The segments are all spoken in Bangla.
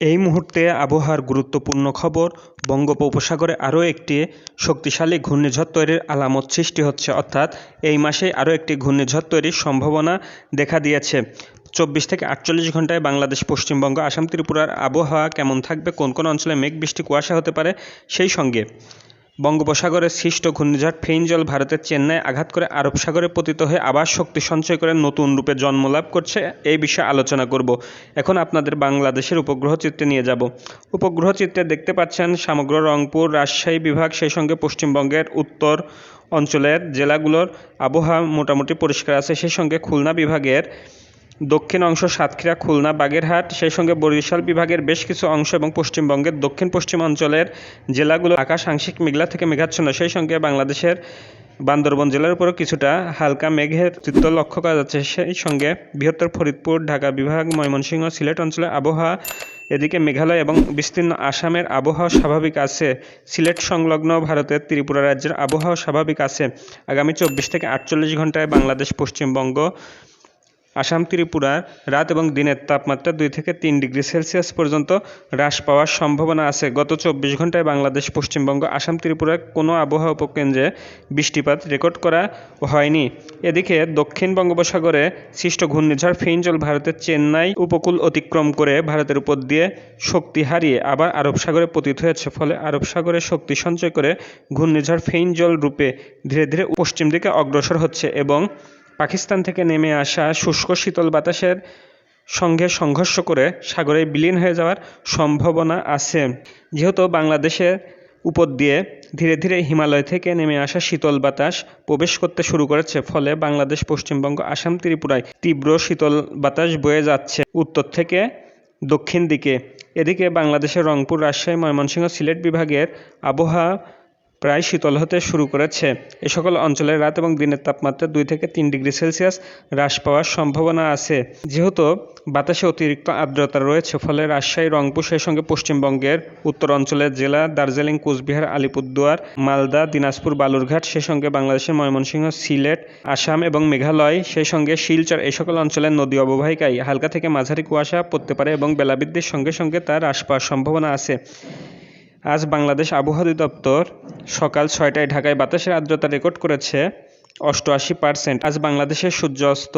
এই মুহূর্তে আবহাওয়ার গুরুত্বপূর্ণ খবর, বঙ্গোপসাগরে আরও একটি শক্তিশালী ঘূর্ণিঝড় তৈরির আলামত সৃষ্টি হচ্ছে, অর্থাৎ এই মাসে আরও একটি ঘূর্ণিঝড় তৈরির সম্ভাবনা দেখা দিয়েছে। চব্বিশ থেকে আটচল্লিশ ঘন্টায় বাংলাদেশ, পশ্চিমবঙ্গ, আসাম, ত্রিপুরার আবহাওয়া কেমন থাকবে, কোন কোন অঞ্চলে মেঘ বৃষ্টি কুয়াশা হতে পারে সেই সঙ্গে। বঙ্গোপসাগরে সৃষ্ট ঘূর্ণিঝড় ফেইনজল ভারতের চেন্নাই আঘাত করে আরব সাগরে পতিত হয়ে আবার শক্তি সঞ্চয় করে নতুন রূপে জন্ম লাভ করছে, এই বিষয়ে আলোচনা করব। এখন আপনাদের বাংলাদেশের উপগ্রহ চিত্রে নিয়ে যাব। উপগ্রহ চিত্রে দেখতে পাচ্ছেন সমগ্র রংপুর, রাজশাহী বিভাগ, সেই সঙ্গে পশ্চিমবঙ্গের উত্তর অঞ্চলের জেলাগুলোর আবহাওয়া মোটামুটি পরিষ্কার আছে। সেই সঙ্গে খুলনা বিভাগের দক্ষিণ অংশ সাতক্ষীরা, খুলনা, বাগেরহাট, সেই সঙ্গে বরিশাল বিভাগের বেশ কিছু অংশ এবং পশ্চিমবঙ্গের দক্ষিণ পশ্চিম অঞ্চলের জেলাগুলো আকাশ আংশিক মেঘলা থেকে মেঘাচ্ছন্ন। সেই সঙ্গে বাংলাদেশের বান্দরবন জেলার উপরও কিছুটা হালকা মেঘের চিত্র লক্ষ্য করা যাচ্ছে। সেই সঙ্গে বৃহত্তর ফরিদপুর, ঢাকা বিভাগ, ময়মনসিংহ, সিলেট অঞ্চলের আবহাওয়া, এদিকে মেঘালয় এবং বিস্তীর্ণ আসামের আবহাওয়া স্বাভাবিক আছে। সিলেট সংলগ্ন ভারতের ত্রিপুরা রাজ্যের আবহাওয়া স্বাভাবিক আছে। আগামী চব্বিশ থেকে আটচল্লিশ ঘন্টায় বাংলাদেশ, পশ্চিমবঙ্গ আসাম ত্রিপুরার রাত এবং দিনের তাপমাত্রা দুই থেকে তিন ডিগ্রি সেলসিয়াস পর্যন্ত হ্রাস পাওয়ার সম্ভাবনা আছে। গত চব্বিশ ঘন্টায় বাংলাদেশ, পশ্চিমবঙ্গ, আসাম, ত্রিপুরার কোনো আবহাওয়া উপকেন্দ্রে বৃষ্টিপাত রেকর্ড করা হয়নি। এদিকে দক্ষিণ বঙ্গোপসাগরে সৃষ্ট ঘূর্ণিঝড় ফেইনজল ভারতের চেন্নাই উপকূল অতিক্রম করে ভারতের উপর দিয়ে শক্তি হারিয়ে আবার আরব সাগরে পতিত হয়েছে। ফলে আরব সাগরে শক্তি সঞ্চয় করে ঘূর্ণিঝড় ফেইনজল রূপে ধীরে ধীরে পশ্চিম দিকে অগ্রসর হচ্ছে এবং পাকিস্তান থেকে নেমে আসা শুষ্ক শীতল বাতাসের সঙ্গে সংঘর্ষ করে সাগরে বিলীন হয়ে যাওয়ার সম্ভাবনা আছে। যেহেতু বাংলাদেশের উপর দিয়ে ধীরে ধীরে হিমালয় থেকে নেমে আসা শীতল বাতাস প্রবেশ করতে শুরু করেছে, ফলে বাংলাদেশ, পশ্চিমবঙ্গ, আসাম, ত্রিপুরায় তীব্র শীতল বাতাস বয়ে যাচ্ছে। উত্তর থেকে দক্ষিণ দিকে, এদিকে বাংলাদেশের রংপুর, রাজশাহী, ময়মনসিংহ, সিলেট বিভাগের আবহাওয়া প্রায় শীতল হতে শুরু করেছে। এ সকল অঞ্চলের রাত এবং দিনের তাপমাত্রা দুই থেকে তিন ডিগ্রি সেলসিয়াস হ্রাস পাওয়ার সম্ভাবনা আছে। যেহেতু বাতাসে অতিরিক্ত আর্দ্রতা রয়েছে, ফলে রাজশাহী, রংপুর, সেই সঙ্গে পশ্চিমবঙ্গের উত্তর অঞ্চলের জেলা, দার্জিলিং, কোচবিহার, আলিপুরদুয়ার, মালদা, দিনাজপুর, বালুরঘাট, সেই সঙ্গে বাংলাদেশের ময়মনসিংহ, সিলেট, আসাম এবং মেঘালয়, সেই সঙ্গে শিলচর এই সকল অঞ্চলের নদী অববাহিকায় হালকা থেকে মাঝারি কুয়াশা পড়তে পারে এবং বেলাবৃদ্ধির সঙ্গে সঙ্গে তার হ্রাস পাওয়ার সম্ভাবনা আছে। আজ বাংলাদেশ আবহাওয়া অধিদপ্তর সকাল ছয়টায় ঢাকায় বাতাসের আর্দ্রতা রেকর্ড করেছে অষ্টআশি পার্সেন্ট। আজ বাংলাদেশের সূর্য অস্ত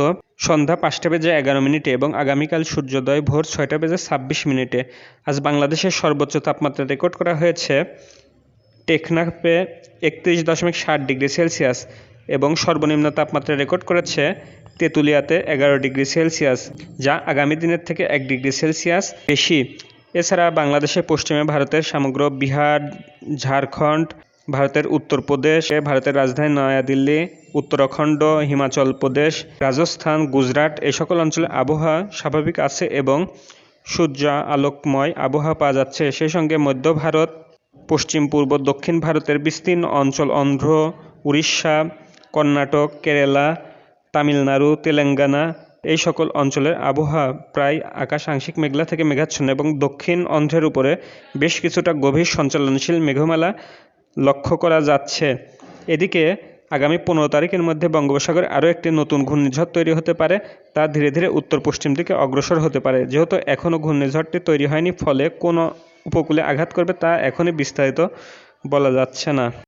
সন্ধ্যা পাঁচটা বেজে এগারো মিনিটে এবং আগামীকাল সূর্যোদয় ভোর ছয়টা বেজে ছাব্বিশ মিনিটে। আজ বাংলাদেশের সর্বোচ্চ তাপমাত্রা রেকর্ড করা হয়েছে টেকনাফে একত্রিশ দশমিক ষাট ডিগ্রি সেলসিয়াস এবং সর্বনিম্ন তাপমাত্রা রেকর্ড করেছে তেঁতুলিয়াতে এগারো ডিগ্রি সেলসিয়াস, যা আগামী দিনের থেকে এক ডিগ্রি সেলসিয়াস বেশি। এছাড়া বাংলাদেশে, পশ্চিমে ভারতের সমগ্র বিহার, ঝাড়খণ্ড, ভারতের উত্তরপ্রদেশ, ভারতের রাজধানী নয়াদিল্লি, উত্তরাখণ্ড, হিমাচল প্রদেশ, রাজস্থান, গুজরাট এই সকল অঞ্চলে আবহাওয়া স্বাভাবিক আছে এবং সূর্য আলোকময় আবহাওয়া পাওয়া যাচ্ছে। সেই সঙ্গে মধ্য ভারত, পশ্চিম পূর্ব, দক্ষিণ ভারতের বিস্তীর্ণ অঞ্চল অন্ধ্র, উড়িষ্যা, কর্ণাটক, কেরালা, তামিলনাড়ু, তেলেঙ্গানা এই সকল অঞ্চলের আবহাওয়া প্রায় আকাশ আংশিক মেঘলা থেকে মেঘাচ্ছন্ন এবং দক্ষিণ অন্ধ্রের উপরে বেশ কিছুটা গভীর সঞ্চালনশীল মেঘমালা লক্ষ্য করা যাচ্ছে। এদিকে আগামী পনেরো তারিখের মধ্যে বঙ্গোপসাগরে আরও একটি নতুন ঘূর্ণিঝড় তৈরি হতে পারে, তা ধীরে ধীরে উত্তর পশ্চিম দিকে অগ্রসর হতে পারে। যেহেতু এখনও ঘূর্ণিঝড়টি তৈরি হয়নি, ফলে কোনো উপকূলে আঘাত করবে তা এখনই বিস্তারিত বলা যাচ্ছে না।